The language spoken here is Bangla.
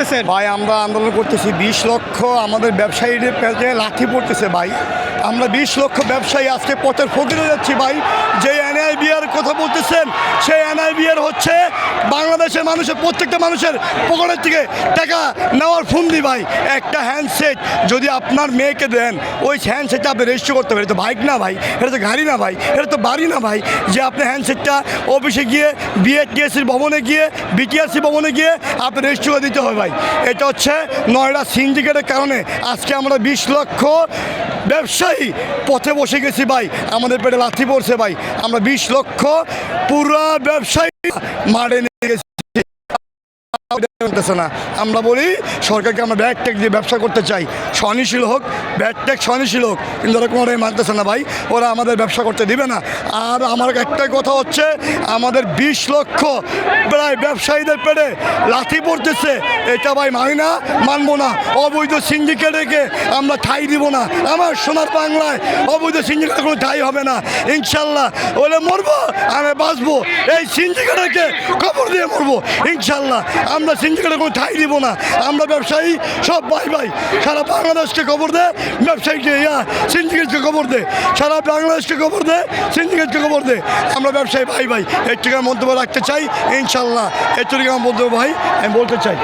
করতেছেন? ভাই, আমরা আন্দোলন করতেছি। বিশ লক্ষ আমাদের ব্যবসায়ীদের লাঠি পড়তেছে ভাই। আমরা বিশ লক্ষ ব্যবসায়ী আজকে পথের ফকিরে যাচ্ছি ভাই। যে বিয়ার কথা বলতেছেন, সেই এনআই বিয়ার হচ্ছে। বাংলাদেশের মানুষের, প্রত্যেকটা মানুষের পকেটের থেকে টাকা নেওয়ার ফুন্দি ভাই। একটা হ্যান্ডসেট যদি আপনার মেয়েকে দেন, ওই হ্যান্ডসেটটা আপনি রেজিস্টার করতে পারেন। এটা বাইক না ভাই, এটা তো গাড়ি না ভাই, এটা তো বাড়ি না ভাই। যে আপনি হ্যান্ডসেটটা অফিসে গিয়ে বিএটিএসির ভবনে গিয়ে বিটিআরসি ভবনে গিয়ে আপনি রেজিস্টার করে দিতে হবে ভাই। এটা হচ্ছে নয়ডা সিন্ডিকেটের কারণে আজকে আমরা বিশ লক্ষ ব্যবসায়ী পথে বসে গেছি ভাই। আমাদের পেটে লাথি পড়ছে ভাই। আমরা বিশ লক্ষ পুরা ব্যবসায়ী মারে করতেছে না। আমরা বলি, সরকারকে আমরা ব্যাগ ট্যাগ দিয়ে ব্যবসা করতে চাই। স্বনিশীল হোক, ব্যাগ ট্যাগ স্বনিশীল হোক, কিন্তু ওরা কোনোটাই মানতেছে না ভাই। ওরা আমাদের ব্যবসা করতে দিবে না। আর আমার একটাই কথা হচ্ছে, আমাদের বিশ লক্ষ প্রায় ব্যবসায়ীদের পেটে লাথি পড়তেছে। এটা ভাই মানি না, মানবো না। অবৈধ সিন্ডিকেটকে আমরা ঠাই দিব না। আমার সোনার বাংলায় অবৈধ সিন্ডিকেট কোনো ঠাই হবে না। ইনশাল্লাহ ওলে মরবো, আমি বাঁচবো। এই সিন্ডিকেটকে খবর দিয়ে মরবো। ইনশাল্লাহ, আমরা সিন্ডিকেটের কোনো ঠাই দিব না। আমরা ব্যবসায়ী, সব ভাই ভাই। সারা বাংলাদেশকে খবর দে, ব্যবসায়ীকে, ইয়া সিন্ডিকেটকে খবর দে। সারা বাংলাদেশকে খবর দে সিন্ডিকেটকে খবর দে। আমরা ব্যবসায়ী ভাই ভাই, এর থেকে মন্তব্য রাখতে চাই, ইনশাল্লাহ। এর থেকে আমার মন্তব্য ভাই, আমি বলতে চাই।